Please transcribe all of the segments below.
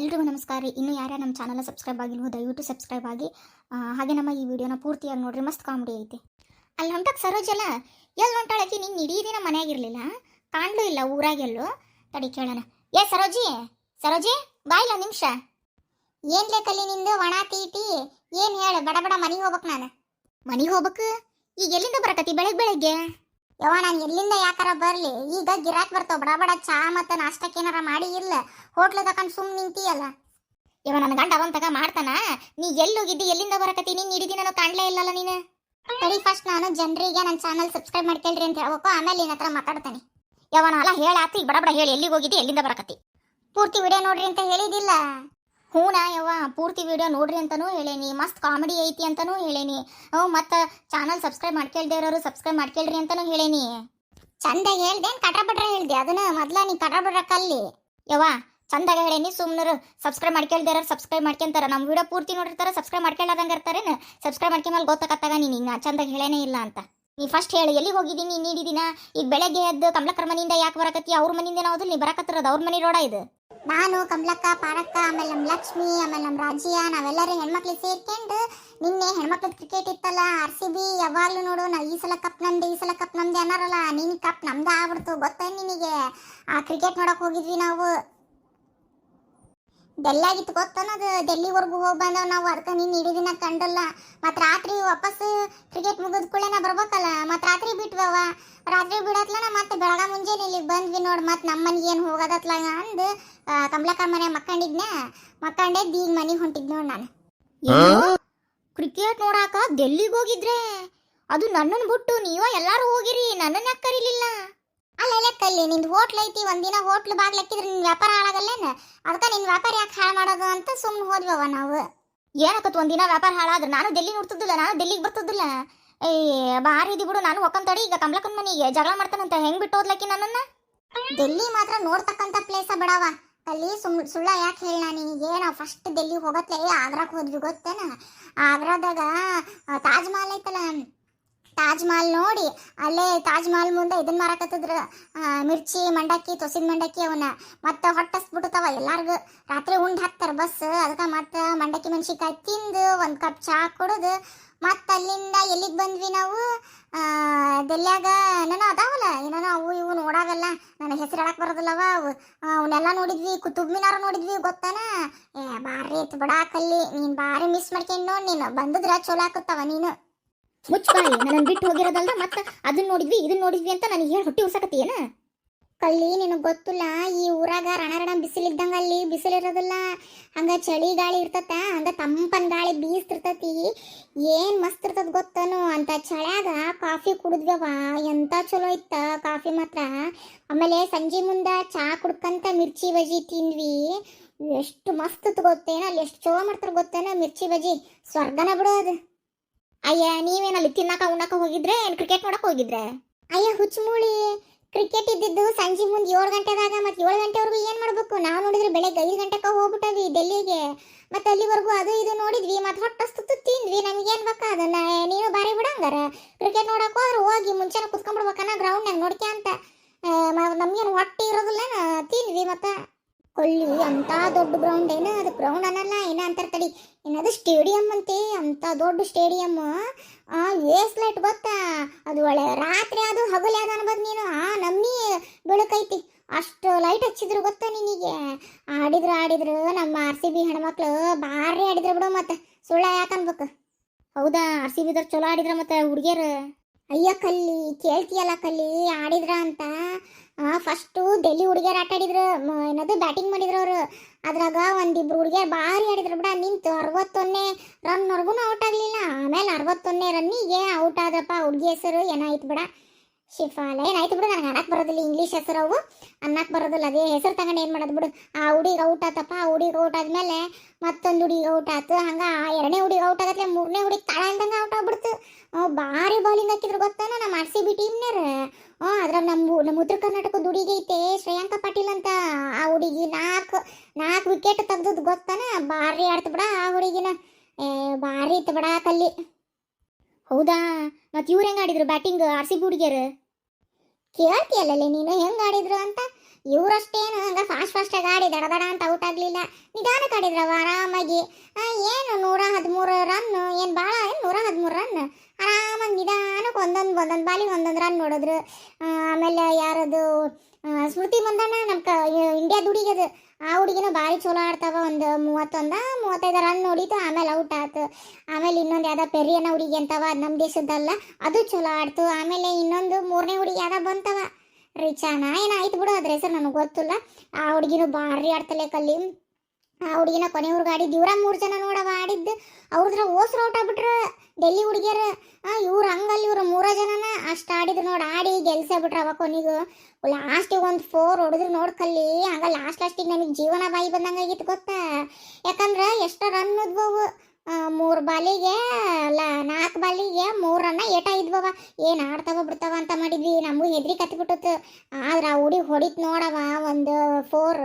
ಎಲ್ರಿಗೂ ನಮಸ್ಕಾರ ರೀ. ಇನ್ನೂ ಯಾರ್ಯಾರು ನಮ್ಮ ಚಾನಲ್ ಸಬ್ಸ್ಕ್ರೈಬ್ ಆಗಿಲ್ವೋ, ದಯವಿಟ್ಟು ಸಬ್ಸ್ಕ್ರೈಬ್ ಆಗಿ. ಹಾಗೆ ನಮ್ಮ ಈ ವಿಡಿಯೋನ ಪೂರ್ತಿಯಾಗಿ ನೋಡ್ರಿ ಮಸ್ತ್ ಕಾಮಿಡಿ ಐತಿ. ಅಲ್ಲಿ ಹೊಂಟಕ್ಕೆ ಸರೋಜಲ್ಲ ಎಲ್ಲಿ ಹೊಂಟಾಳಕಿ ನಿನ್ನ ಇಡೀ ದಿನ ಮನೆಯಾಗಿರ್ಲಿಲ್ಲ ಕಾಣ್ಲೂ ಇಲ್ಲ ಊರಾಗೆಲ್ಲೂ ತಡಿ ಕೇಳೋಣ. ಏ ಸರೋಜಿ ಸರೋಜಿ ಬಾಯಿಲ್ಲ ನಿಮಿಷ. ಏನ್ಲೇ ಕಲ್ಲಿ ನಿಂದು? ಒಣ, ತೀಟಿ? ಏನು ಹೇಳು? ಬಡ ಬಡ, ಮನೆಗೆ ಹೋಗ್ಬೇಕು ನಾನು. ಮನೆಗೆ ಹೋಗ್ಬೇಕು? ಈಗ ಎಲ್ಲಿಂದ ಬರಕತ್ತಿ ಬೆಳಗ್ಗೆ ಬೆಳಗ್ಗೆ? ಯವ್ವ, ನಾನು ಎಲ್ಲಿಂದ ಯಾಕಾರ ಬರ್ಲಿ? ಈಗ ಗಿರಾಕ್ ಬರ್ತಾವ. ಬಡ ಬಡ ಚಾ ಮತ್ತು ನಾಷ್ಟಕ್ಕೆ ಏನಾರ ಮಾಡಿ ಇಲ್ಲ ಹೋಟ್ಲ ತಕೊಂಡು ಸುಮ್ ನಿಂತೀಯಲ್ಲ. ಇವ ನನ್ನ ಗಂಡ ಅವನ್ ತಗ ಮಾಡ್ತಾನ. ನೀ ಎಲ್ಲಿ ಹೋಗಿದ್ದಿ? ಎಲ್ಲಿಂದ ಬರಕತ್ತಿ? ನೀನ್ ಹಿಡಿದಿ ನಾನು ಕಾಣ್ಲೇ ಇಲ್ಲಲ್ಲ ನೀನು. ಸರಿ ಫಸ್ಟ್ ನಾನು ಜನರಿಗೆ ನನ್ನ ಚಾನಲ್ ಸಬ್ಸ್ಕ್ರೈಬ್ ಮಾಡ್ಕೇಳ್ರಿ ಅಂತ ಹೇಳ್ಬೇಕು. ಆಮೇಲೆ ನಿನ್ನ ಹತ್ರ ಮಾತಾಡ್ತಾನೆ ಯವನ ಅಲ್ಲ ಹೇಳಾತಿ. ಈಗ ಬಡ ಬಡ ಹೇಳಿ. ಎಲ್ಲಿಗೆ ಹೋಗಿದ್ದಿ? ಎಲ್ಲಿಂದ ಬರಕತ್ತಿ? ಪೂರ್ತಿ ವಿಡಿಯೋ ನೋಡ್ರಿ ಅಂತ ಹೇಳಿದಿಲ್ಲ ಹೂನಾ ಯವ್ವ, ಪೂರ್ತಿ ವಿಡಿಯೋ ನೋಡ್ರಿ ಅಂತಾನೂ ಹೇಳೇನಿ, ಮಸ್ತ್ ಕಾಮಿಡಿ ಐತಿ ಅಂತಾನೂ ಹೇಳೇನಿ. ಹ್ಞೂ, ಮತ್ತು ಚಾನಲ್ ಸಬ್ಸ್ಕ್ರೈಬ್ ಮಾಡ್ಕೊಳ್ದೇ ಇರೋರು ಸಬ್ಸ್ಕ್ರೈಬ್ ಮಾಡ್ಕೊಳ್ರಿ ಅಂತಾನೂ ಹೇಳೇನಿ. ಚಂದಾಗಿ ಹೇಳ್ದೇನ್ ಕಟ್ರ ಬಟ್ರ ಹೇಳ್ದೆ, ಅದನ್ನ ಮೊದ್ಲ ನೀ ಕಟ್ರ ಬಟ್ರ ಕಲ್ಲಿ. ಯವ್ವ, ಚಂದಾಗ ಹೇಳೇನಿ ಸುಮ್ಮನರು ಸಬ್ಸ್ಕ್ರೈಬ್ ಮಾಡ್ಕೊಳ್ದಾರ ಸಬ್ಸ್ಕ್ರೈಬ್ ಮಾಡ್ಕೊಂತಾರ. ನಮ್ಮ ವಿಡಿಯೋ ಪೂರ್ತಿ ನೋಡಿರ್ತಾರೆ ಸಬ್ಸ್ಕ್ರೈಬ್ ಮಾಡ್ಕೊಳ್ಳೋದಂಗೆ ಇರ್ತಾರೇನು ಸಬ್ಸ್ಕ್ರೈಬ್ ಮೇಲೆ ಗೊತ್ತಾಗತ್ತಾಗ ನೀನು, ಇನ್ನು ಚಂದಾಗಿ ಹೇಳೇನೇ ಇಲ್ಲ ಅಂತ. ನೀ ಫಸ್ಟ್ ಹೇಳಿ, ಎಲ್ಲಿಗೆ ಹೋಗಿದ್ದೀನಿ ನೀಡಿದಿನ? ಈಗ ಬೆಳಗ್ಗೆ ಎದ್ದು ಕಮಲಕರ್ ಮನೆಯಿಂದ ಯಾಕೆ ಬರಕತ್ತಿ? ಅವ್ರ ಮನೆಯಿಂದ ನಾವು ನೀ ಬರಕತ್ತಿರೋದು ಅವ್ರ ಮನೆ ರೋಡ ಇದು. ನಾನು, ಕಮಲಕ್ಕ, ಪಾರಕ್ಕ, ಆಮೇಲೆ ನಮ್ಮ ಲಕ್ಷ್ಮಿ, ಆಮೇಲೆ ನಮ್ಮ ರಾಜ್ಯ, ನಾವೆಲ್ಲರೂ ಹೆಣ್ಮಕ್ಳು ಸೇರ್ಕೊಂಡು ನಿನ್ನೆ ಹೆಣ್ಮಕ್ಳದ್ದು ಕ್ರಿಕೆಟ್ ಇತ್ತಲ್ಲ ಆರ್ ಸಿ ಬಿ ಯಾವಾಗಲೂ ನೋಡು, ನಾ ಈ ಸಲ ಕಪ್ ನಮ್ದು, ಈ ಸಲ ಕಪ್ ನಮ್ದು ಅನ್ನಾರಲ್ಲ, ನಿನ್ ಕಪ್ ನಮ್ದು ಆಗ್ಬಿಡ್ತು, ಗೊತ್ತೇನು ನಿನಗೆ? ಆ ಕ್ರಿಕೆಟ್ ನೋಡೋಕೆ ಹೋಗಿದ್ವಿ ನಾವು. ಡೆಲ್ಲಾಗಿತ್ತು ಗೊತ್ತನ್ನೋದು ಡೆಲ್ಲಿವರೆಗೂ ಹೋಗಿ ಬಂದವ್ ನಾವು. ಅದಕ್ಕೆ ನೀನು ಇಡೀ ದಿನ ಕಂಡಲ್ಲ. ಮತ್ತು ರಾತ್ರಿ ವಾಪಸ್ ಕ್ರಿಕೆಟ್ ಮುಗಿದ ಕೂಡಲೇ ಬರ್ಬೇಕಲ್ಲ. ಮತ್ತು ರಾತ್ರಿ ಬಿಟ್ವವ. ರಾತ್ರಿ ಬಿಡತ್ಲನ ಮತ್ತೆ ಬೆಳಗ ಮುಂಜಾನೆ ಇಲ್ಲಿಗೆ ಬಂದ್ವಿ ನೋಡಿ. ಮತ್ತು ನಮ್ಮ ಮನೆಗೆ ಏನು ಹೋಗೋದತ್ಲ ಅಂದು ಕಮಲಕ್ಕ ಮನೆ ಮಕ್ಕಂಡಿದ್ನ. ಮಕ್ಕಂಡೆ ಈಗ ಮನೆಗೆ ಹೊಂಟಿದ್ ನೋಡಿ ನಾನು. ಕ್ರಿಕೆಟ್ ನೋಡಾಕ ಡೆಲ್ಲಿಗೆ ಹೋಗಿದ್ರೆ? ಅದು ನನ್ನನ್ನು ಬಿಟ್ಟು ನೀವ ಎಲ್ಲಾರು ಹೋಗಿರಿ. ನನ್ನನ್ನ ಯಾಕೆ ಕರೀಲಿಲ್ಲ? ಅಲ್ಲ ಲೆಕ್ಕಲ್ಲಿ ನಿಂದು ಹೋಟ್ಲ್ ಐತಿ, ಒಂದಿನ ಹೋಟ್ಲ್ ಬಾಗ್ಲಕ್ಕಿದ್ರೆ ನಿನ್ನ ವ್ಯಾಪಾರ ಹಾಳಾಗಲ್ಲೇನ? ಅದಕ್ಕೆ ನಿನ್ನ ವ್ಯಾಪಾರ ಯಾಕೆ ಹಾಳು ಮಾಡೋದು ಅಂತ ಸುಮ್ಮನೆ ಹೋದ್ವವ ನಾವು. ಏನಕತ್ ಒಂದಿನ ವ್ಯಾಪಾರ ಹಾಳಾದ್ರೆ? ನಾನು ಡೆಲ್ಲಿ ನೋಡ್ತಿದ್ದಿಲ್ಲ, ನಾನು ಡೆಲ್ಲಿಗೆ ಬರ್ತಿದ್ದಿಲ್ಲ. ಏ ಬಾರಿ ಇದಿ ಬಿಡು, ನಾನು ಹೊಕ್ಕಂತಡಿ ಈಗ ಕಮಲಕ್ಕನ ಮನೆಗೆ ಜಗಳ ಮಾಡ್ತಾನಂತ ಹೆಂಗ್ ಬಿಟ್ಟು ನನ್ನನ್ನ? ಡೆಲ್ಲಿ ಮಾತ್ರ ನೋಡ್ತಕ್ಕಂಥ ಪ್ಲೇಸ ಬಿಡವ. ಅಲ್ಲಿ ಸುಮ್, ಸುಳ್ಳ ಯಾಕೆ ಹೇಳ ನಿನಗೆ ನಾವು ಫಸ್ಟ್ ಡೆಲ್ಲಿ ಹೋಗತ್ತೆ ಆಗ್ರಾಕ್ ಹೋದ್ವಿ, ಗೊತ್ತೇನ? ಆಗ್ರಾದಾಗ ತಾಜ್ ಮಹಲ್ ಐತಲ್ಲ ತಾಜ್ ಮಹಲ್ ನೋಡಿ ಅಲ್ಲೇ ತಾಜ್ ಮಹಲ್ ಮುಂದೆ ಇದನ್ನ ಮಾರಾಕತ್ತಿದ್ರು ಮಿರ್ಚಿ ಮಂಡಕ್ಕಿ ತೊಸಿದ ಮಂಡಕ್ಕಿ ಅವನ್ನ. ಮತ್ತೆ ಹೊಟ್ಟಸ್ಬಿಡ್ತಾವ ಎಲ್ಲಾರ್ಗು. ರಾತ್ರಿ ಉಂಡ್ ಹಾಕ್ತಾರ ಬಸ್ ಅದಕ್ಕೆ ಮತ್ತೆ ಮಂಡಕ್ಕಿ ಮೆಣಸಿನ್ಕಾಯಿ ತಿಂದು ಒಂದು ಕಪ್ ಚಹಾ ಕುಡಿದು. ಮತ್ತೆ ಅಲ್ಲಿಂದ ಎಲ್ಲಿಗೆ ಬಂದ್ವಿ ನಾವು? ಆ, ನಾನು ಅದಾವಲ್ಲ ಏನೋ ಅವು ಇವು ನೋಡಾಗಲ್ಲ ನನ್ನ ಹೆಸರು ಹೇಳಕ್ ಬರೋದಿಲ್ಲವ ಅವು. ಅವನ್ನೆಲ್ಲ ನೋಡಿದ್ವಿ ಕುತುಬ್ ಮಿನಾರ ನೋಡಿದ್ವಿ ಗೊತ್ತಾನ? ಏ ಬಾರಿ ಐತ್ ಬಿಡಾಕಲ್ಲಿ ನೀನು ಬಾರಿ ಮಿಸ್ ಮಾಡ್ಕೊಂಡು ನೋಡಿ ನೀನು. ಬಂದಿದ್ರ ಚಲೋ ಆಕತ್ತವ ನೀನು. ಮುಚ್ಕಾಯಿ ನನ್ನ ಬಿಟ್ಟು ಹೋಗಿರೋದಲ್ದ, ಮತ್ತೆ ಅದನ್ನ ನೋಡಿದ್ವಿ ಇದನ್ನ ನೋಡಿದ್ವಿ ಅಂತ ನನಗೆ ಹೇಳಿ ಹೊಟ್ಟಿ ಉರ್ಸಕತ್ತೀಯನ ಕಲ್ಲಿ ನಿನಗೆ ಗೊತ್ತಿಲ್ಲ, ಈ ಊರಾಗ ರಣರಣ ಬಿಸಿಲಿದ್ದಂಗ ಅಲ್ಲಿ ಬಿಸಿಲಿರೋದಿಲ್ಲ. ಹಂಗ ಚಳಿ ಗಾಳಿ ಇರ್ತತ ಹಂಗ ತಂಪನ್ ಗಾಳಿ ಬೀಸ್ತಿರ್ತತಿ ಏನ್ ಮಸ್ತ್ ಇರ್ತದ ಗೊತ್ತನು, ಅಂತ ಚಳ್ಯಾಗ ಕಾಫಿ ಕುಡಿದ್ವವ ಎಂತ ಚಲೋ ಇತ್ತ ಕಾಫಿ ಮಾತ್ರ. ಆಮೇಲೆ ಸಂಜೆ ಮುಂದ ಚಾ ಕುಡ್ಕಂತ ಮಿರ್ಚಿ ಬಜಿ ತಿಂದ್ವಿ. ಎಷ್ಟು ಮಸ್ತ್ ಗೊತ್ತೇನ, ಅಲ್ಲಿ ಎಷ್ಟು ಚಲೋ ಮಾಡ್ತಾರ ಗೊತ್ತೇನ ಮಿರ್ಚಿ ಬಜಿ ಸ್ವರ್ಗನ ಬಿಡೋದು. ಅಯ್ಯ, ನೀವೇನಲ್ಲಿ ತಿನ್ನಕ, ಉಣ್ಣಕ ಹೋಗಿದ್ರೆ, ಏನ್ ಕ್ರಿಕೆಟ್ ನೋಡಕ್ ಹೋಗಿದ್ರೆ? ಅಯ್ಯ, ಹುಚ್ಚಮೂಳಿ. ಕ್ರಿಕೆಟ್ ಇದ್ದಿದ್ದು ಸಂಜೆ ಮುಂದೆ ಏಳು ಗಂಟೆದಾಗ ಮತ್ತೆ ಏಳು ಗಂಟೆವರೆಗೂ ಏನ್ ಮಾಡ್ಬೇಕು? ನಾವು ನೋಡಿದ್ರೆ ಬೆಳಗ್ಗೆ ಐದು ಗಂಟೆಗೆ ಹೋಗ್ಬಿಟ್ಟವಿ ಡೆಲ್ಲಿಗೆ ಮತ್ತೆ ಅಲ್ಲಿವರೆಗೂ ಅದು ಇದು ನೋಡಿದ್ವಿ. ಮತ್ತೆ ಹೊಟ್ಟಸ್ತು ತಿಂದ್ವಿ. ನಮಗೇನ್ ಬೇಕಾ ಅದನ್ನ? ನೀನು ಬಾರಿ ಬಿಡಂಗಾರ ಕ್ರಿಕೆಟ್ ನೋಡಕ್ ಹೋದ್ರೆ ಹೋಗಿ ಮುಂಚೆನ ಕುತ್ಕೊಂಡ್ಬಿಡ್ಬೇಕನ್ನ ಗ್ರೌಂಡ್ನಾಗ ನೋಡ್ಕೆ ಅಂತ. ನಮ್ಗೇನು ಹೊಟ್ಟೆ ಇರೋದಿಲ್ಲ ತಿಂದ್ವಿ ಮತ್ತೆ. ಕೊಳ್ಳಿ ಅಂತ ದೊಡ್ಡ ಗ್ರೌಂಡ್ ಏನ? ಅದು ಗ್ರೌಂಡ್ ಅನ್ನಲ್ಲ, ಏನ ಅಂತಾರ ತಡಿ. ಏನದು ಸ್ಟೇಡಿಯಂ ಅಂತೆ, ಅಂತ ದೊಡ್ಡ ಸ್ಟೇಡಿಯಂ ಆ ವೇಸ್ ಲೈಟ್ ಗೊತ್ತಾ? ಅದು ಒಳ್ಳೆ ರಾತ್ರಿ ಅದು ಹಗಲು ಯಾವ್ದು ಅನ್ಬೋದು ನೀನು? ಆ, ನಮ್ಮಿ ಬೆಳಕೈತಿ ಅಷ್ಟು ಲೈಟ್ ಹಚ್ಚಿದ್ರು ಗೊತ್ತಾ ನಿನಗೆ? ಆಡಿದ್ರು ಆಡಿದ್ರು, ನಮ್ಮ ಆರ್ ಸಿ ಬಿ ಹೆಣ್ಮಕ್ಳು ಭಾರಿ ಆಡಿದ್ರು ಬಿಡು ಮತ್ತೆ. ಸುಳ್ಳ ಯಾಕನ್ಬೇಕು ಹೌದಾ ಆರ್ ಸಿ ಬಿದವ್ರು ಚಲೋ ಆಡಿದ್ರ ಮತ್ತೆ ಹುಡುಗಿಯರು? ಅಯ್ಯ ಕಲ್ಲಿ, ಕೇಳ್ತೀಯಲ್ಲ ಕಲ್ಲಿ, ಆಡಿದ್ರ ಅಂತ? ಫಸ್ಟು ಡೆಲ್ಲಿ ಹುಡುಗಿಯರು ಆಟ ಆಡಿದ್ರು ಏನದು ಬ್ಯಾಟಿಂಗ್ ಮಾಡಿದ್ರು ಅವರು. ಅದ್ರಾಗ ಒಂದಿಬ್ರು ಹುಡುಗಿಯರು ಭಾರಿ ಆಡಿದ್ರು ಬಿಡ, ನಿಂತು ಅರವತ್ತೊಂದನೇ ರನ್ವರೆಗೂ ಔಟ್ ಆಗಲಿಲ್ಲ. ಆಮೇಲೆ ಅರವತ್ತೊಂದನೇ ರನ್ನಿಗೆ ಔಟ್ ಆದಪ್ಪ ಹುಡುಗಿ ಹೆಸರು ಏನಾಯ್ತು ಬಿಡ. ಶಿಫಾಲ ಏನಾಯ್ತು ಬಿಡು, ನನಗೆ ಅನ್ನಕ್ಕೆ ಬರೋದಿಲ್ಲ ಇಂಗ್ಲೀಷ್ ಹೆಸರು ಅವು ಅನ್ನಕ್ಕೆ ಬರೋದಿಲ್ಲ, ಅದೇ ಹೆಸರು ತಗೊಂಡು ಏನು ಮಾಡೋದು ಬಿಡು. ಆ ಹುಡುಗಿ ಔಟ್ ಆತಪ್ಪ, ಆ ಹುಡುಗಿ ಔಟ್ ಆದ್ಮೇಲೆ ಮತ್ತೊಂದು ಹುಡುಗಿ ಔಟ್ ಆತು. ಹಂಗೆ ಎರಡನೇ ಹುಡುಗಿ ಔಟ್ ಆಗತ್ತೆ ಮೂರನೇ ಹುಡುಗಿ ತಳ ಔಟ್ ಆಗ್ಬಿಡ್ತು. ಭಾರಿ ಬೌಲಿಂಗ್ ಹಾಕಿದ್ರು ಗೊತ್ತಾನ ನಮ್ಮ ಆರ್ ಸಿ ಬಿ ಟೀಮ್ನಾರ ಹ್ಞೂ ಅದ್ರಾಗ ನಮ್ಮ ನಮ್ಮ ಉತ್ತರ ಕರ್ನಾಟಕದ ಹುಡುಗಿ ಐತೆ, ಶ್ರೇಯಾಂಕ ಪಾಟೀಲ್ ಅಂತ ಆ ಹುಡುಗಿ. ನಾಲ್ಕು ನಾಲ್ಕು ವಿಕೆಟ್ ತೆಗ್ದದ್ದು ಗೊತ್ತಾನ? ಭಾರಿ ಆಡ್ತು ಬಿಡ ಆ ಹುಡುಗಿನ. ಭಾರಿ ಇತ್ತು ಬಿಡ ಕಲ್ಲಿ. ಹೌದಾ? ಮತ್ತು ಇವ್ರು ಹೆಂಗೆ ಆಡಿದ್ರು ಬ್ಯಾಟಿಂಗ್ ಆರ್ ಸಿ ಬಿ ಹುಡುಗಿಯರು? ಕೇಳ್ತೀಯಲ್ಲೇ ನೀನು? ಹೆಂಗೆ ಆಡಿದ್ರು ಅಂತ? ಇವರಷ್ಟೇನು ಹಂಗ ಫಾಸ್ಟ್ ಫಾಸ್ಟಾಗಿ ಆಡಿ ದಡ ದಡ ಅಂತ ಔಟ್ ಆಗಲಿಲ್ಲ. ನಿಧಾನಕ್ಕೆ ಆಡಿದ್ರವ ಆರಾಮಾಗಿ. ಏನು ನೂರ ಹದಿಮೂರು ರನ್ ಏನು ಭಾಳ ಏನು ನೂರ ಹದಿಮೂರು ರನ್ ಆರಾಮಾಗಿ ನಿಧಾನಕ್ಕೆ ಒಂದೊಂದು ಒಂದೊಂದು ಬಾಲಿಗೆ ಒಂದೊಂದು ರನ್ ನೋಡಿದ್ರು. ಆಮೇಲೆ ಯಾರದು ಸ್ಮೃತಿ ಮಂದಣ್ಣ ನಮ್ಮ ಕ ಇಂಡಿಯಾದ ಹುಡುಗದು ಆ ಹುಡುಗಿನ ಭಾರಿ ಚಲೋ ಆಡ್ತಾವ, ಒಂದು ಮೂವತ್ತೊಂದ ಮೂವತ್ತೈದು ರನ್ ನೋಡಿತು, ಆಮೇಲೆ ಔಟ್ ಆಯ್ತು ಆಮೇಲೆ ಇನ್ನೊಂದು ಯಾವ್ದೋ ಪೆರಿಯನ ಹುಡುಗಿ ಅಂತವ, ಅದು ನಮ್ಮ ದೇಶದ್ದಲ್ಲ, ಅದು ಚಲೋ ಆಡ್ತು. ಆಮೇಲೆ ಇನ್ನೊಂದು ಮೂರನೇ ಹುಡುಗಿ ಯಾವ್ದೋ ಬಂತವ. ರಿಚಾನ ಏನಾಯ್ತು ಬಿಡು, ಅದ್ರ ಹೆಸರು ನನಗೆ ಗೊತ್ತಿಲ್ಲ. ಆ ಹುಡುಗಿನೂ ಭಾರಿ ಆಡ್ತಲೆ ಕಲ್ಲಿ. ಆ ಹುಡುಗಿನ ಕೊನೆಯವ್ರಿಗೆ ಆಡಿದ್ದು, ಇವ್ರ ಮೂರು ಜನ ನೋಡವ ಆಡಿದ್ದು ಅವ್ರದ್ರ ಓಸ್ ಔಟ್ ಆಗ್ಬಿಟ್ರು ಡೆಲ್ಲಿ ಹುಡುಗಿಯರು. ಇವ್ರು ಹಂಗಲ್ಲಿ, ಇವ್ರು ಮೂರ ಜನನ ಅಷ್ಟು ಆಡಿದ್ರು ನೋಡಿ, ಆಡಿ ಗೆಲ್ಸೇ ಬಿಟ್ರ ಅವ ಕೊನೆಗೂ. ಲಾಸ್ಟಿಗೆ ಒಂದು ಫೋರ್ ಹೊಡೆದ್ರು ನೋಡ್ಕಲ್ಲಿ ಹಂಗ ಲಾಸ್ಟ್ ಲಾಸ್ಟಿಗೆ ನಮಗೆ ಜೀವನ ಬಾಯಿ ಬಂದಂಗೆ ಆಗಿತ್ತು ಗೊತ್ತಾ? ಯಾಕಂದ್ರೆ ಎಷ್ಟು ರನ್ ಇದ್ವವು ಮೂರು ಬಾಲಿಗೆ ನಾಲ್ಕು ಬಾಲಿಗೆ ಮೂರು ರನ್ನ ಏಟ ಇದ್ವವ. ಏನು ಆಡ್ತಾವ ಬಿಡ್ತಾವ ಅಂತ ಮಾಡಿದ್ವಿ, ನಮಗೂ ಹೆದ್ರಿ ಕತ್ಬಿಟ್ಟಿತ್ತು. ಆದ್ರೆ ಆ ಹುಡುಗಿ ಹೊಡಿತು ನೋಡವ, ಒಂದು ಫೋರ್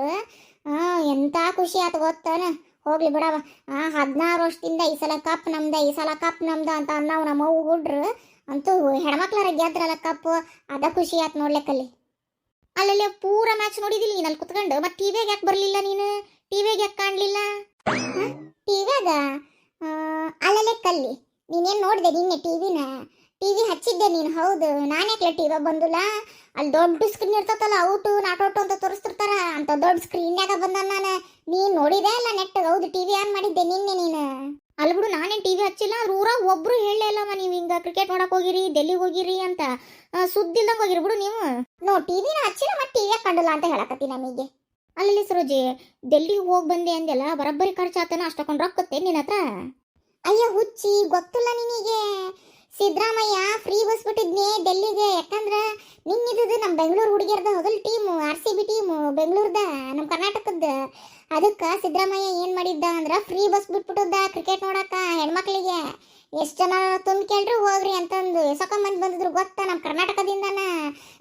ಎಂಥ ಖುಷಿ ಆಯ್ತು ಗೊತ್ತಾನ? ಹೋಗ್ಲಿ ಬಿಡವ. ಆ, ಹದಿನಾರು ವರ್ಷದಿಂದ ಈ ಸಲ ಕಪ್ ನಮ್ದ, ಈ ಸಲ ಕಪ್ ನಮ್ದ ಅಂತ ನಾವು ನಮ್ಮ ಅವ್ವ ಹುಡ್ರು ಅಂತೂ ಹೆಣ್ಮಕ್ಳಾರ ಗೆದ್ರಲ್ಲ ಕಪ್ ಅದ ಖುಷಿ ಆಯ್ತು ನೋಡ್ಲಿಕ್ಕಲ್ಲಿ. ಅಲ್ಲಲ್ಲೇ ಪೂರ ಮ್ಯಾಚ್ ನೋಡಿದಿಲ್ಲ ನೀನು ಅಲ್ಲಿ ಕುತ್ಕೊಂಡು? ಮತ್ತೆ ಟಿವಿಯಾಗ ಯಾಕೆ ಬರಲಿಲ್ಲ ನೀನು? ಟಿವಿಯಾಗ ಯಾಕೆ ಕಾಣಲಿಲ್ಲ? ಟಿವಿಯಾಗ ಅಲ್ಲಲ್ಲೇ ಕಲ್ಲಿ. ನೀನೇನು ನೋಡಿದೆ ನಿನ್ನೆ ಟಿವಿನ ಟಿವಿ ಹಚ್ಚಿದ್ದೆ ನೀನು ಹೌದು. ನಾನು ಯಾಕೆ ಟಿವಿ ಬಂದಿಲ್ಲ? ಅಲ್ಲಿ ದೊಡ್ಡ ಸ್ಕ್ರೀನ್ ಇರ್ತತಲ್ಲ ಔಟು ನಾಟ್ ಔಟು ಅಂತ ತೋರಿಸ್ತಿರ್ತಾರ ಅಂತ ದೊಡ್ಡ ಸ್ಕ್ರೀನ್ಯಾಗ ಬಂದ ನಾನು. ನೀನು ನೋಡಿದೆ ಅಲ್ಲ ನೆಟ್ ಹೌದು ಟಿವಿ ಆನ್ ಮಾಡಿದ್ದೆ ನಿನ್ನೆ ನೀನು. ಅಲ್ಲಿ ಬಿಡು ನಾನೇನು ಟಿವಿ ಹಚ್ಚಿಲ್ಲ ಅವ್ರ ಊರಾಗ ಒಬ್ರು ಹೇಳಲೇ ಇಲ್ಲಮ್ಮ ನೀವು ಹಿಂಗ ಕ್ರಿಕೆಟ್ ನೋಡಕ್ ಹೋಗಿರಿ ಡೆಲ್ಲಿಗೆ ಹೋಗಿರಿ ಅಂತ. ಆ, ಸುದ್ದಿ ಇಲ್ದಂಗೆ ಹೋಗಿರಿ ಬಿಡು ನೀವು. ನೋ ಟಿವಿನ ಹಚ್ಚಿಲ್ಲ ಮತ್ತೆ ಟಿವಿಯಾಗ ಕಂಡಲ್ಲ ಅಂತ ಹೇಳಕತ್ತಿ ನಮಗೆ. ಅಲ್ಲಿ ಸರೋಜಿ ಡೆಲ್ಲಿಗೆ ಹೋಗಿ ಬಂದೆ ಅಂದೆಲ್ಲ ಬರಬ್ಬರಿ ಖರ್ಚಾತನ ಅಷ್ಟೊಂದು ರೊಕ್ಕತ್ತೆ ನಿನ್ನ ಹತ್ರ? ಅಯ್ಯ ಹುಚ್ಚಿ ಗೊತ್ತಿಲ್ಲ ನಿನಗೆ. ಸಿದ್ದರಾಮಯ್ಯ ಫ್ರೀ ಬಸ್ ಬಿಟ್ಟಿದ್ನಿ ಡೆಲ್ಲಿಗೆ. ಯಾಕಂದ್ರೆ ನಿನ್ನಿದ್ದು ನಮ್ಮ ಬೆಂಗಳೂರು ಹುಡುಗಿಯರ್ದ ಮೊದಲು team R C B team ಬೆಂಗಳೂರ್ದ ನಮ್ಮ ಕರ್ನಾಟಕದ ಅದಕ್ಕೆ ಸಿದ್ದರಾಮಯ್ಯ ಏನು ಮಾಡಿದ್ದ ಅಂದ್ರೆ ಫ್ರೀ ಬಸ್ ಬಿಟ್ಬಿಟ್ಟದ್ದ ಕ್ರಿಕೆಟ್ ನೋಡಕ್ಕ ಹೆಣ್ಮಕ್ಳಿಗೆ. ಎಷ್ಟು ಜನ ತುಂಬ ಕೇಳ್ರು ಹೋಗ್ರಿ ಅಂತಂದು ಎಸಕೊಂಬಂದು ಬಂದಿದ್ರು ಗೊತ್ತಾ ನಮ್ಮ ಕರ್ನಾಟಕದಿಂದನ.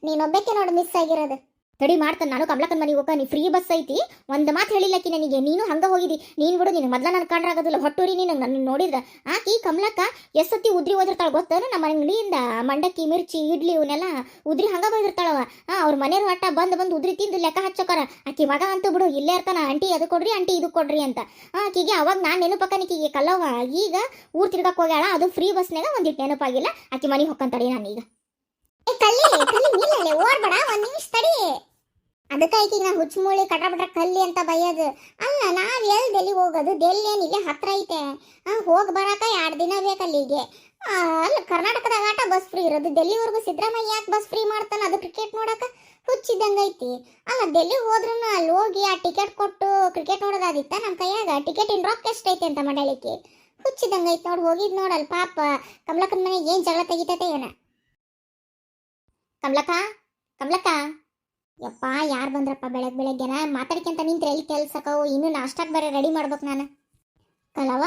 ನೀನೊಬ್ಬಕ್ಕೆ ನೋಡಿ ಮಿಸ್ ಆಗಿರೋದು. ತಡಿ ಮಾಡ್ತಾನೆ. ನಾನು ಕಮಲಕ್ಕನ ಮನೆಗೆ ಹೋಗ ನೀ ಫ್ರೀ ಬಸ್ ಐತಿ. ಒಂದು ಮಾತು ಹೇಳಿಲ್ಲಕಿ ನನಗೆ. ನೀನು ಹಂಗೆ ಹೋಗಿದಿ. ನೀನು ಬಿಡು ನಿನಗೆ ಮೊದಲ ನನ್ನ ಕಂಡ್ರಾಗೋದಿಲ್ಲ ಹೊಟ್ಟೂರಿ ನೀನು ನನ್ನ ನೋಡಿದ್ರ. ಆಕಿ ಕಮಲಕ್ಕ ಎಷ್ಟೊತ್ತಿ ಉದ್ರಿ ಓದಿರ್ತಾಳೆ ಗೊತ್ತೇನು? ನಮ್ಮ ಅಂಗಡಿಯಿಂದ ಮಂಡಕ್ಕಿ, ಮಿರ್ಚಿ, ಇಡ್ಲಿ ಇವನ್ನೆಲ್ಲ ಉದ್ರಿ ಹಂಗ ಬಂದಿರ್ತಾಳವ ಆ ಅವ್ರ ಮನೆಯವ್ರ ಒಟ್ಟ ಬಂದು ಬಂದು ಉದ್ರಿ ತಿಂದು ಲೆಕ್ಕ ಹಚ್ಚೋಕರ. ಆಕಿ ಮಗ ಅಂತೂ ಬಿಡು, ಇಲ್ಲೇ ಇರ್ತಾನ. ಆಂಟಿ ಅದು ಕೊಡ್ರಿ, ಆಂಟಿ ಇದು ಕೊಡ್ರಿ ಅಂತ. ಆಕಿಗೆ ಅವಾಗ ನಾನು ನೆನಪಕ್ಕನಿಕಿಗೆ ಕಲ್ಲವ ಈಗ ಊರ್ ತಿರ್ಗಕ್ಕೆ ಹೋಗ್ಯಾಳ. ಅದು ಫ್ರೀ ಬಸ್ನಾಗ ಒಂದಿಟ್ಟು ನೆನಪಾಗಿಲ್ಲ. ಆಕಿ ಮನೆಗೆ ಹೊಕ್ಕಂತಾಳೆ ನಾನೀಗ. ಕಲ್ಲಿ ಕಲ್ಲಿ ನಿಲ್ಲಲೆ ಒಂದ್ ನಿಮಿಷ ತಡಿ. ಅದಕ್ಕೆ ಆಕಿ ನಾ ಹುಚ್ಚಮೂಳಿ ಕಟ್ರಬಿಟ್ರ ಕಲ್ಲಿ ಅಂತ ಬೈಯೋದು. ಅಲ್ಲ, ನಾವ್ ಎಲ್ ಡೆಲ್ಲಿ ಹೋಗೋದು? ಡೆಲ್ಲಿ ಏನ್ ಇಲ್ಲೇ ಹತ್ರ ಐತೆ? ಹೋಗ್ ಬರಾಕ ಎರಡು ದಿನ ಬೇಕಲ್ಲಿಗೆ ಅಲ್ಲ, ಕರ್ನಾಟಕದಾಗ ಆಟ ಬಸ್ ಫ್ರೀ ಇರೋದು. ಡೆಲ್ಲಿವರೆಗೂ ಸಿದ್ದರಾಮಯ್ಯ ಯಾಕೆ ಬಸ್ ಫ್ರೀ ಮಾಡ್ತಾನ? ಅದು ಕ್ರಿಕೆಟ್ ನೋಡಕ ಐತಿ. ಅಲ್ಲ ಡೆಲ್ಲಿ ಹೋದ್ರೂ ಅಲ್ಲಿ ಹೋಗಿ ಆ ಟಿಕೆಟ್ ಕೊಟ್ಟು ಕ್ರಿಕೆಟ್ ನೋಡೋದಾದಿತ್ತ ನಮ್ಮ ಕೈಯಾಗ ಟಿಕೆಟ್ ಇನ್ ರೊಕ್ಕ ಎಷ್ಟೈತೆ ಅಂತ ಮಾಡಲಿಕ್ಕೆ ಹುಚ್ಚಿದ್ದಂಗ ಐತಿ ನೋಡಿ, ಹೋಗಿದ್ ನೋಡಲ್ ಪಾಪ. ಕಮಲಕ್ಕನ ಮನೆಗೆ ಏನ್ ಜಗಳ ತೆಗಿತೈತೆ ಏನ ಕಮಲಕ್ಕ ಕಮಲಕ್ಕ. ಯಪ್ಪ, ಯಾರು ಬಂದ್ರಪ್ಪ ಬೆಳಗ್ಗೆ ಬೆಳಗ್ಗೆನ? ಮಾತಾಡ್ಕೊಂತ ನಿಂತ್ರೆ ಎಲ್ಲಿ ಕೆಲ್ಸಕ್ಕವು ಇನ್ನೂ ನಾಷ್ಟಕ್ಕೆ ಬೇರೆ ರೆಡಿ ಮಾಡ್ಬೇಕು ನಾನು. ಕಲವ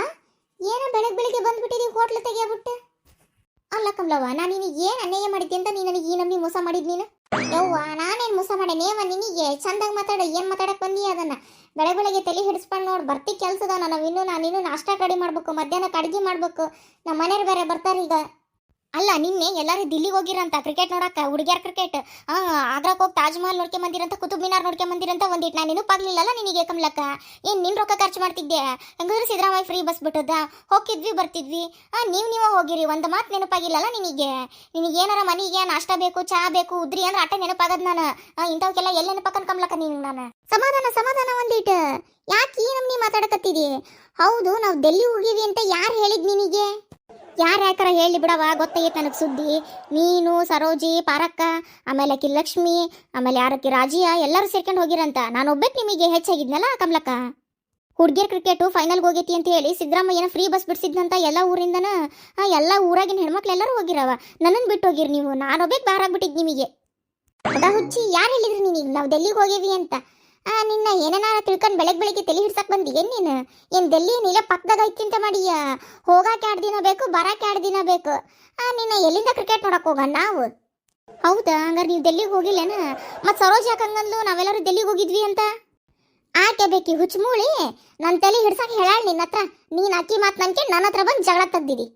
ಏನೋ ಬೆಳಗ್ಗೆ ಬೆಳಗ್ಗೆ ಬಂದ್ಬಿಟ್ಟಿದೀವಿ ಹೋಟ್ಲು ತೆಗಿಯಬಿಟ್ಟು? ಅಲ್ಲ ಕಮಲವ್ವ, ನಾನು ನಿನಗೆ ಏನು ಅನ್ಯಾಯ ಮಾಡಿದ್ದೆ ಅಂತ ನೀನು ನನಗೆ ಈ ನಂಬಿ ಮೋಸ ಮಾಡಿದ್ ನೀನು? ಯವ್ವ, ನಾನೇನು ಮೋಸ ಮಾಡೇನೇವ ನಿನಗೆ ಚಂದಾಗಿ ಮಾತಾಡ, ಏನು ಮಾತಾಡಕ್ಕೆ ಬಂದಿ ಅದನ್ನ? ಬೆಳಗ್ಗೆ ಬೆಳಗ್ಗೆ ತಲೆ ಹಿಡಿಸ್ಕೊಂಡು ನೋಡಿ, ಬರ್ತಿ ಕೆಲಸದ ನಾವು ಇನ್ನೂ ನಾನು ಇನ್ನೂ ನಾಷ್ಟಕ್ಕೆ ರೆಡಿ ಮಾಡ್ಬೇಕು ಮಧ್ಯಾಹ್ನಕ್ಕೆ ಅಡುಗೆ ಮಾಡ್ಬೇಕು. ನಮ್ಮ ಮನೆಯವ್ರು ಬೇರೆ ಬರ್ತಾರೆ ಈಗ. ಅಲ್ಲ, ನಿನ್ನೆ ಎಲ್ಲರೂ ದಿಲ್ಲಿಗೆ ಹೋಗಿರಂತ ಕ್ರಿಕೆಟ್ ನೋಡಕ್ಕ, ಹುಡುಗಿಯರ್ ಕ್ರಿಕೆಟ್ ಆ ಆಗ್ರಾಕ್ ಹೋಗಿ ತಾಜ್ ಮಹಲ್ ನೋಡ್ಕೊಂಡ್ ಬಂದಿರಂತ, ಕುತುಬ್ ಮಿನಾರ್ ನೋಡ್ಕೊಂಡ್ ಬಂದಿರಂತ ಒಂದಿಟ್. ನಾನು ನೆನಪಾಗ್ಲಿಲ್ಲಲ್ಲ ನಿನಗೆ ಕಮ್ಲಕ್ಕ ಏನ್ ನಿನ್ ರೊಕ್ಕ ಖರ್ಚು ಮಾಡ್ತಿದ್ದೆ ಹೆಂಗಂದ್ರೆ ಸಿದ್ದರಾಮಯ್ಯ ಫ್ರೀ ಬಸ್ ಬಿಟ್ಟದ? ಹೋಗಿದ್ವಿ ಬರ್ತಿದ್ವಿ. ಆ, ನೀವು ನೀವೇ ಹೋಗಿರಿ, ಒಂದು ಮಾತು ನೆನಪಾಗಿಲ್ಲಲ್ಲ ನಿನಗೆ? ನಿನಗೆ ಏನಾರ ಮನೆಗೆ ನಾಷ್ಟ ಬೇಕು, ಚಾ ಬೇಕು, ಉದ್ರಿ ಅಂದ್ರೆ ಆಟ ನೆನಪಾಗದ್ ನಾನು? ಇಂಥವಕ್ಕೆಲ್ಲ ಎಲ್ಲಿ ನೆನಪಾಕನ್ ಕಮ್ಲಕ್ಕ ನೀನು ನಾನು? ಸಮಾಧಾನ ಸಮಾಧಾನ ಒಂದಿಟ್. ಯಾಕೆ ಈ ನಮ್ನಿ ಮಾತಾಡಕತ್ತಿದಿ? ಹೌದು, ನಾವು ಡೆಲ್ಲಿ ಹೋಗಿವಿ ಅಂತ ಯಾರು ಹೇಳಿದ್ ನಿನಗೆ? ಯಾರು ಯಾಕಾರ ಹೇಳಿ ಬಿಡವ ಗೊತ್ತಾಗೈತೆ ನನಗೆ ಸುದ್ದಿ. ನೀನು, ಸರೋಜಿ, ಪಾರಕ್ಕ, ಆಮೇಲೆ ಆಕಿ ಲಕ್ಷ್ಮಿ, ಆಮೇಲೆ ಯಾರಕ್ಕೆ ರಾಜಿಯಾ ಎಲ್ಲರೂ ಸೇರ್ಕೊಂಡು ಹೋಗಿರಂತ. ನಾನು ಒಬ್ಬಕ್ಕೆ ನಿಮಗೆ ಹೆಚ್ಚಾಗಿದ್ನಲ್ಲ ಕಮಲಕ್ಕ? ಹುಡುಗಿಯರ್ ಕ್ರಿಕೆಟು ಫೈನಲ್ ಹೋಗೈತಿ ಅಂತ ಹೇಳಿ ಸಿದ್ದರಾಮಯ್ಯನ ಫ್ರೀ ಬಸ್ ಬಿಡಿಸಿದ್ನಂತ ಎಲ್ಲ ಊರಿಂದನ ಎಲ್ಲ ಊರಾಗಿನ ಹೆಣ್ಮಕ್ಳು ಎಲ್ಲರೂ ಹೋಗಿರವ. ನನ್ನನ್ನು ಬಿಟ್ಟು ಹೋಗಿರಿ ನೀವು. ನಾನೊಬ್ಬಕ್ಕೆ ಬಾರಾಗ್ಬಿಟ್ಟಿದ್ ನಿಮಗೆ. ಅದ ಹುಚ್ಚಿ, ಯಾರು ಹೇಳಿದ್ರಿ ನೀನೀಗ? ನಾವು ಡೆಲ್ಲಿಗೆ ಹೋಗೇವಿ ಅಂತ. ನಿನ್ನ ಏನೇನಾರ ತಿಳ್ಕೊಂಡು ಬೆಳಗ್ಗೆ ಬೆಳಗ್ಗೆ ತಲೆ ಹಿಡ್ಸಕ್ ಬಂದಿ ಏನ್ ನೀನು? ಏನು ಡೆಲ್ಲಿ ನೀಲ ಪಕ್ಕದಾಗ ಐತಿಂತ ಮಾಡಿಯ? ಹೋಗಾಕ ಎರಡು ದಿನ ಬೇಕು, ಬರಾಕ ಎರಡು ದಿನ ಬೇಕು? ನಿನ್ನ ಎಲ್ಲಿಂದ ಕ್ರಿಕೆಟ್ ನೋಡಕ್ ಹೋಗ ನಾವು? ಹೌದಾ, ಹಂಗಾರೆ ನೀವು ಡೆಲ್ಲಿಗೆ ಹೋಗಿಲ್ಲೇನ? ಮತ್ತು ಸರೋಜ್ ಯಾಕೆ ಹಂಗಂದ್ಲು ನಾವೆಲ್ಲರೂ ಡೆಲ್ಲಿಗೆ ಹೋಗಿದ್ವಿ ಅಂತ? ಆಕೆ ಬೇಕಿ ಹುಚ್ಚಮೂಳಿ ನನ್ನ ತಲೆ ಹಿಡ್ಸಕ್ಕೆ ಹೇಳಾಳ ನಿನ್ನ ಹತ್ರ ನೀನು ಅಕ್ಕಿ ಮಾತು ನನ್ಕೆ ನನ್ನ ಹತ್ರ ಬಂದು ಜಗಳ ತೆಗ್ದಿದಿ.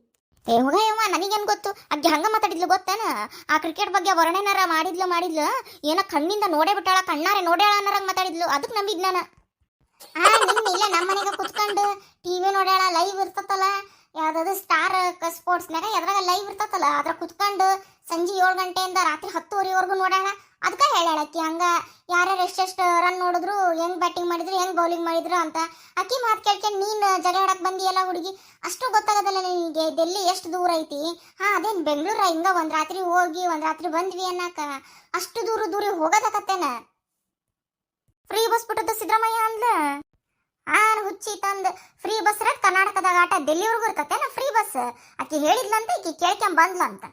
ಏ ಯವ್ವ, ನನಗೇನು ಗೊತ್ತು? ಅಗ್ಗೆ ಹಂಗೆ ಮಾತಾಡಿದ್ಲು ಗೊತ್ತೇನ? ಆ ಕ್ರಿಕೆಟ್ ಬಗ್ಗೆ ವರ್ಣೇನರ ಮಾಡಿದ್ಲು ಮಾಡಿದ್ಲು? ಏನೋ ಕಣ್ಣಿಂದ ನೋಡೇ ಬಿಟ್ಟಾಳ, ಕಣ್ಣಾರೆ ನೋಡ್ಯಾಳ ಅನ್ನೋರಂಗೆ ಮಾತಾಡಿದ್ಲು. ಅದಕ್ಕೆ ನಂಬಿದ್ ನಾನು. ಆ ನಿನ್ನ ಇಲ್ಲ ನಮ್ಮ ಮನೆಗೆ ಕುತ್ಕೊಂಡು ಟಿವಿ ನೋಡ್ಯಾಳ ಲೈವ್ ಇರ್ತತಲ್ಲ? ಯಾವ್ದಾದ್ರು ಸ್ಟಾರ್ ಸ್ಪೋರ್ಟ್ಸ್ನಾಗ ಎದ್ರಾಗ ಲೈವ್ ಇರ್ತತಲ್ಲ? ಅದ್ರ ಕುತ್ಕೊಂಡು ಸಂಜೆ ಏಳು ಗಂಟೆಯಿಂದ ರಾತ್ರಿ ಹತ್ತುವರೆವರೆಗೂ ನೋಡ್ಯಾಳ. ಅದಕ್ಕೆ ಹೇಳಾಳಕ್ಕಿ ಹಂಗ ಯಾರ್ಯಾರು ಎಷ್ಟೆಷ್ಟು ರನ್ ನೋಡಿದ್ರು, ಹೆಂಗ್ ಬ್ಯಾಟಿಂಗ್ ಮಾಡಿದ್ರು, ಹೆಂಗ್ ಬೌಲಿಂಗ್ ಮಾಡಿದ್ರು ಅಂತ. ಅಕ್ಕಿ ಮಾತು ಕೇಳ್ಕೊಂಡು ನೀನು ಜಗಳ ಆಡಕ್ ಬಂದಿಯಲ್ಲ ಹುಡುಗಿ? ಅಷ್ಟು ಗೊತ್ತಾಗೋದಲ್ಲ ನಿನಗೆ ಡೆಲ್ಲಿ ಎಷ್ಟು ದೂರ ಐತಿ? ಹಾ, ಅದೇನು ಬೆಂಗಳೂರ ಹಿಂಗ ಒಂದು ರಾತ್ರಿ ಹೋಗಿ, ಒಂದು ರಾತ್ರಿ ಬಂದ್ವಿ ಅನ್ನಕ. ಅಷ್ಟು ದೂರ ದೂರ ಹೋಗೋದಕತ್ತೇನ ಫ್ರೀ ಬಸ್ ಬಿಟ್ಟದ್ದು ಸಿದ್ದರಾಮಯ್ಯ ಅಂದ್ಲ? ಆ ಹುಚ್ಚಿ ತಂದ್ ಫ್ರೀ ಬಸ್ ರೇಟ್ ಕರ್ನಾಟಕದಾಗ ಆಟ ಡೆಲ್ಲಿವರೆಗೂ ಇರ್ತತೇನ ಫ್ರೀ ಬಸ್ ಆಕಿ ಹೇಳಿದ್ಲಂತ, ಈಕಿ ಕೇಳ್ಕೊಂಡ್ ಬಂದ್ಲಂತ.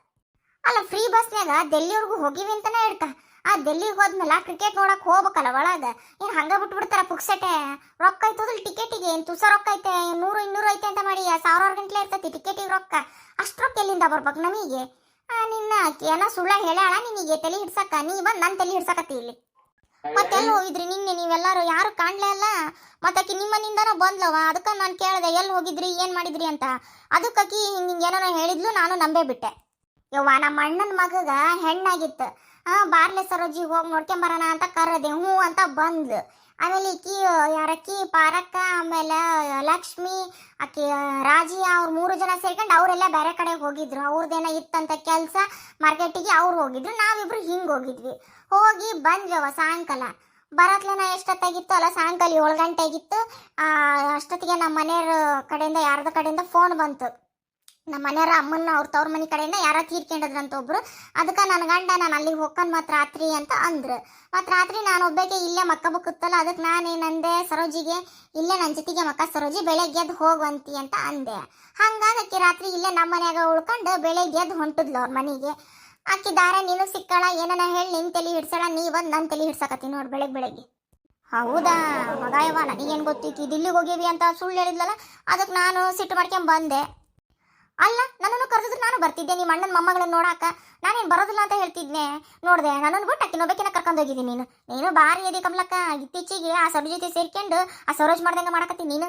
ಅಲ್ಲ ಫ್ರೀ ಬಸ್ನ್ಯಾಗ ಡೆಲ್ಲಿವರೆಗೂ ಹೋಗಿವಿ ಅಂತಾನೆ ಹೇಳ್ತ. ಆ ಡೆಲ್ಲಿಗೆ ಹೋದ್ಮೇಲೆ ಕ್ರಿಕೆಟ್ ನೋಡಕ್ ಹೋಗ್ಬೇಕಲ್ಲ ಒಳಗ? ಏನ್ ಹಂಗ ಬಿಟ್ಬಿಡ್ತಾರ ಪುಕ್ಸಟೆ ರೊಕ್ಕ ಐತದಲ್ ಟಿಕೆಟಿಗೆ ಏನ್ ತುಸ ರೊಕ್ಕ ಐತೆ, ನೂರು, ಇನ್ನೂರು ಐತೆ ಅಂತ ಮಾಡಿ ಸಾವಿರಾರು ಗಂಟ್ಲೆ ಇರ್ತೈತಿ ಟಿಕೆಟಿಗೆ ರೊಕ್ಕ. ಅಷ್ಟು ರೊಕ್ಕ ಎಲ್ಲಿಂದ ಬರ್ಬೇಕು ನಮಗೆ? ನಿನ್ನ ಏನ ಸುಳ್ಳ ಹೇಳ್ಯಾಳ ನಿನಗೆ, ತಲೆ ಹಿಡ್ಸಕ್ಕ ನೀ ಬಂದ್ ನನ್ ತಲೆ ಹಿಡ್ಸಕತ್ತಿ ಇಲ್ಲಿ. ಮತ್ತೆಲ್ಲ ಹೋಗಿದ್ರಿ ನಿನ್ನೆ ನೀವೆಲ್ಲಾರು? ಯಾರು ಕಾಣ್ಲೇ ಅಲ್ಲ? ಮತ್ತಾಕಿ ನಿಮ್ಮನಿಂದನ ಬಂದ್ಲವ? ಅದಕ್ಕ ನಾನು ಕೇಳ್ದೆ ಎಲ್ಲಿ ಹೋಗಿದ್ರಿ, ಏನ್ ಮಾಡಿದ್ರಿ ಅಂತ. ಅದಕ್ಕಾಕಿ ಹಿಂಗೆ ಏನಾರ ಹೇಳಿದ್ಲು, ನಾನು ನಂಬೇ ಬಿಟ್ಟೆ. ಯವ್ವ, ನಮ್ಮ ಅಣ್ಣನ ಮಗಗ ಹೆಣ್ಣಾಗಿತ್ತು. ಬಾರ್ಲೆ ಸರೋಜಿ, ಹೋಗಿ ನೋಡ್ಕೊಂಬರೋಣ ಅಂತ ಕರೆದೆ. ಹ್ಞೂ ಅಂತ ಬಂದ್ಲು. ಆಮೇಲೆ ಈಕಿ ಯಾರಕ್ಕಿ ಪಾರಕ್ಕ, ಆಮೇಲೆ ಲಕ್ಷ್ಮಿ, ಆಕಿ ರಾಜಿ, ಅವ್ರು ಮೂರು ಜನ ಸೇರ್ಕೊಂಡು ಅವರೆಲ್ಲ ಬೇರೆ ಕಡೆ ಹೋಗಿದ್ರು. ಅವ್ರದ್ದೇನೋ ಇತ್ತಂತ ಕೆಲಸ, ಮಾರ್ಕೆಟಿಗೆ ಅವ್ರು ಹೋಗಿದ್ರು. ನಾವಿಬ್ರು ಹಿಂಗೆ ಹೋಗಿದ್ವಿ. ಹೋಗಿ ಬಂದ್ವವ ಸಾಯಂಕಾಲ. ಬರತ್ಲೇನ ಎಷ್ಟೊತ್ತಾಗಿತ್ತು ಅಲ್ಲ? ಸಾಯಂಕಾಲ ಏಳು ಗಂಟೆ ಆಗಿತ್ತು ಅಷ್ಟೊತ್ತಿಗೆ ನಮ್ಮ ಮನೆಯವ್ರ ಕಡೆಯಿಂದ, ಯಾರ್ದ ಕಡೆಯಿಂದ ಫೋನ್ ಬಂತು. ನಮ್ಮ ಮನೆಯವ್ರ ಅಮ್ಮನ ಅವ್ರ ತವ್ರ ಮನೆ ಕಡೆಯಿಂದ ಯಾರೋ ತೀರ್ಕೊಂಡಿದ್ರಂತ ಒಬ್ರು. ಅದಕ್ಕೆ ನನ್ನ ಗಂಡ ನಾನು ಅಲ್ಲಿಗೆ ಹೋಗ್ಕೊಂಡು ಮತ್ತೆ ರಾತ್ರಿ ಅಂತ ಅಂದ್ರು. ಮತ್ತೆ ರಾತ್ರಿ ನಾನು ಒಬ್ಬಕ್ಕೆ ಇಲ್ಲೇ ಮಕ್ಕ ಬಕ್ಕುತ್ತಲ್ಲ ಅದಕ್ಕೆ ನಾನೇನಂದೆ ಸರೋಜಿಗೆ, ಇಲ್ಲೇ ನನ್ನ ಜೊತೆಗೆ ಮಕ್ಕ, ಸರೋಜಿ ಬೆಳಗ್ಗೆ ಎದ್ದು ಹೋಗುವಂತಿ ಅಂತ ಅಂದೆ. ಹಂಗಾಗಿ ಆಕಿ ರಾತ್ರಿ ಇಲ್ಲೇ ನಮ್ಮ ಮನೆಯಾಗ ಉಳ್ಕೊಂಡು ಬೆಳಗ್ಗೆ ಎದ್ದು ಹೊಂಟಿದ್ಲು ಅವ್ರ ಮನೆಗೆ. ಆಕಿ, ದಾರ, ನೀನು ಸಿಕ್ಕಳ, ಏನನ ಹೇಳಿ ನಿನ್ ತಲೆ ಹಿಡ್ಸಳ, ನೀ ಬಂದು ನನ್ನ ತಲೆ ಹಿಡ್ಸಕತ್ತೀನಿ ನೋಡಿ ಬೆಳಗ್ಗೆ ಬೆಳಗ್ಗೆ. ಹೌದಾ ಮಗಾಯವ ನನಗೇನು ಗೊತ್ತಿತ್ತು ದಿಲ್ಲಿಗೆ ಹೋಗಿವಿ ಅಂತ ಸುಳ್ಳು ಹೇಳಿದ್ಲಲ್ಲ ಅದಕ್ಕೆ ನಾನು ಸಿಟ್ಟು ಮಾಡ್ಕೊಂಡ್ ಬಂದೆ. ಅಲ್ಲ, ನನ್ನನ್ನು ಕರೆದಿದ್ರೆ ನಾನು ಬರ್ತಿದ್ದೆ ನಿಮ್ಮ ಅಣ್ಣನ ಮೊಮ್ಮಗಳನ್ನ ನೋಡಾಕ. ನಾನೇನು ಬರೋದಿಲ್ಲ ಅಂತ ಹೇಳ್ತಿದ್ನೆ. ನೋಡಿದೆ, ನನ್ನನ್ನು ಬಿಟ್ಟು ಕರ್ಕೊಂಡೋಗಿದ್ದೀನಿ ಕರ್ಕೊಂಡು ಹೋಗಿದ್ದೀನಿ ನೀನು. ನೀನು ಬಾರಿ ಅದೇ ಕಮಲಕ್ಕ. ಇತ್ತೀಚೆಗೆ ಆ ಸರೋಜ್ ಜೊತೆ ಸೇರ್ಕೊಂಡು ಆ ಸರೋಜ್ ಮಾಡ್ದಂಗೆ ಮಾಡಕತ್ತಿ ನೀನು.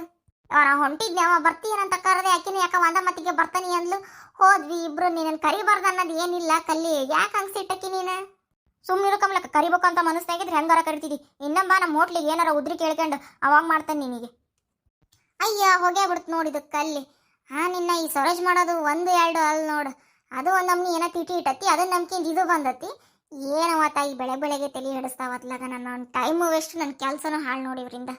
ನಾ ಹೊಂಟಿದ್ನೆ, ಅವ ಬರ್ತೀಯನಂತ ಕರೆದೆ, ಆಕಿನ ಯಾಕ ಒಂದ ಮತ್ತಿಗೆ ಬರ್ತಾನೆ ಅಂದ್ಲು. ಹೋದ್ವಿ ಇಬ್ರು ನೀನನ್ನು ಕರಿಬಾರ್ದು ಅನ್ನೋದು ಏನಿಲ್ಲ ಕಲ್ಲಿ. ಯಾಕೆ ಹಂಗೆ ನೀನು? ಸುಮ್ಮನಿರು ಕಮಲಕ್ಕ, ಕರಿಬೇಕು ಅಂತ ಮನಸ್ಸಾಗಿದ್ರೆ ಹೆಂಗಾರ ಕರಿತಿದ್ದಿ ಇನ್ನೊಬ್ಬ ನಮ್ಮ ಹೋಟ್ಲಿಗೆ ಏನಾರ ಉದ್ರಿ ಕೇಳ್ಕೊಂಡು ಅವಾಗ ಮಾಡ್ತಾನೆ ನಿನಗೆ. ಅಯ್ಯ, ಹೋಗೇ ಬಿಡ್ತು ನೋಡಿದ ಕಲ್ಲಿ. ಹಾ, ನಿನ್ನ ಈ ಸರೋಜ್ ಮಾಡೋದು ಒಂದು ಎರಡು ಅಲ್ಲಿ ನೋಡು. ಅದು ಒಂದು ನಮ್ನಿ ಏನೋ ತಿಟಿ ಇಟ್ಟತಿ ಅದನ್ನ ನಂಬ್ಕಿಂದ ಇದು ಬಂದತಿ ಏನವ ಈ ಬೆಳೆ ಬೆಳೆಗೆ ತಲೆ ಹಿಡಿಸ್ತಾವತ್ಲಾಗ ನನ್ನ ಟೈಮು ವೇಸ್ಟ್ ನನ್ನ ಕೆಲಸನೂ ಹಾಳು ನೋಡಿ ಇವ್ರಿಂದ.